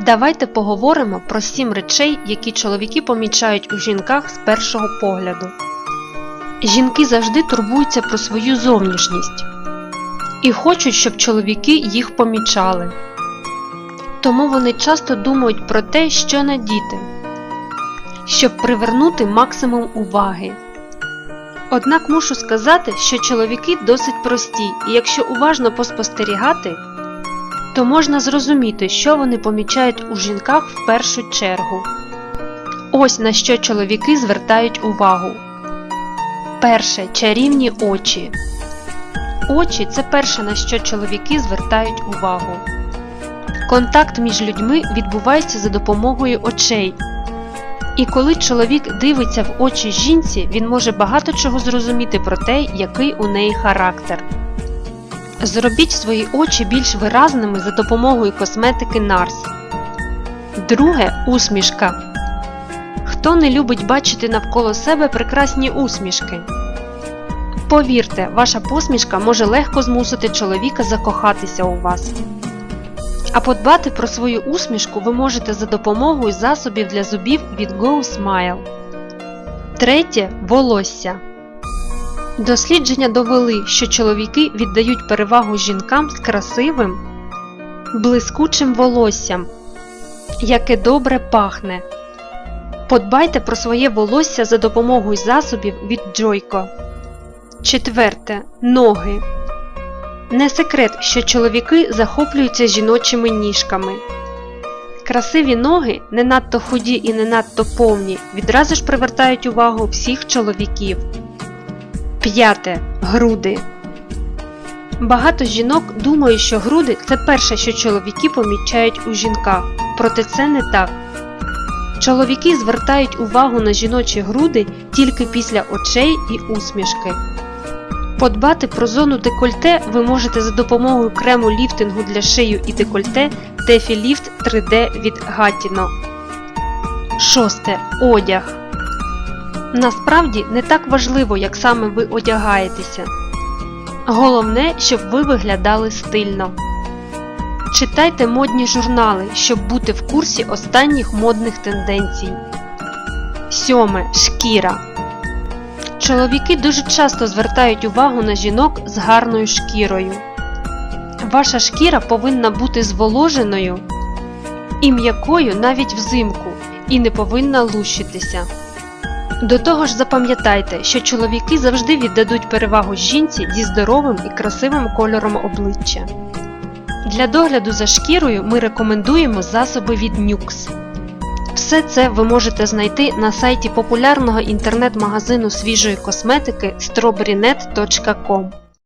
Давайте поговоримо про сім речей, які чоловіки помічають у жінках з першого погляду. Жінки завжди турбуються про свою зовнішність і хочуть, щоб чоловіки їх помічали. Тому вони часто думають про те, що надіти, щоб привернути максимум уваги. Однак мушу сказати, що чоловіки досить прості, і якщо уважно поспостерігати, то можна зрозуміти, що вони помічають у жінках в першу чергу. Ось на що чоловіки звертають увагу. Перше чарівні очі. Очі це перше, на що чоловіки звертають увагу. Контакт між людьми відбувається за допомогою очей. І коли чоловік дивиться в очі жінці, він може багато чого зрозуміти про те, який у неї характер. Зробіть свої очі більш виразними за допомогою косметики Нарс. Друге усмішка. Хто не любить бачити навколо себе прекрасні усмішки? Повірте, ваша посмішка може легко змусити чоловіка закохатися у вас. А подбати про свою усмішку ви можете за допомогою засобів для зубів від Go Smile. Третє волосся. Дослідження довели, що чоловіки віддають перевагу жінкам з красивим, блискучим волоссям, яке добре пахне. Подбайте про своє волосся за допомогою засобів від Joico. Четверте. Ноги. Не секрет, що чоловіки захоплюються жіночими ніжками. Красиві ноги, не надто худі і не надто повні, відразу ж привертають увагу всіх чоловіків. П'яте. Груди. Багато жінок думають, що груди це перше, що чоловіки помічають у жінках, проте це не так. Чоловіки звертають увагу на жіночі груди тільки після очей і усмішки. Подбати про зону декольте ви можете за допомогою крему ліфтингу для шию і декольте Teffy Lift 3D від Gatineau. Шосте. Одяг. Насправді не так важливо, як саме ви одягаєтеся. Головне, щоб ви виглядали стильно. Читайте модні журнали, щоб бути в курсі останніх модних тенденцій. Сьоме. Шкіра. Чоловіки дуже часто звертають увагу на жінок з гарною шкірою. Ваша шкіра повинна бути зволоженою і м'якою навіть взимку, і не повинна лущитися. До того ж запам'ятайте, що чоловіки завжди віддадуть перевагу жінці зі здоровим і красивим кольором обличчя. Для догляду за шкірою ми рекомендуємо засоби від Nux. Все це ви можете знайти на сайті популярного інтернет-магазину свіжої косметики strawberrynet.com.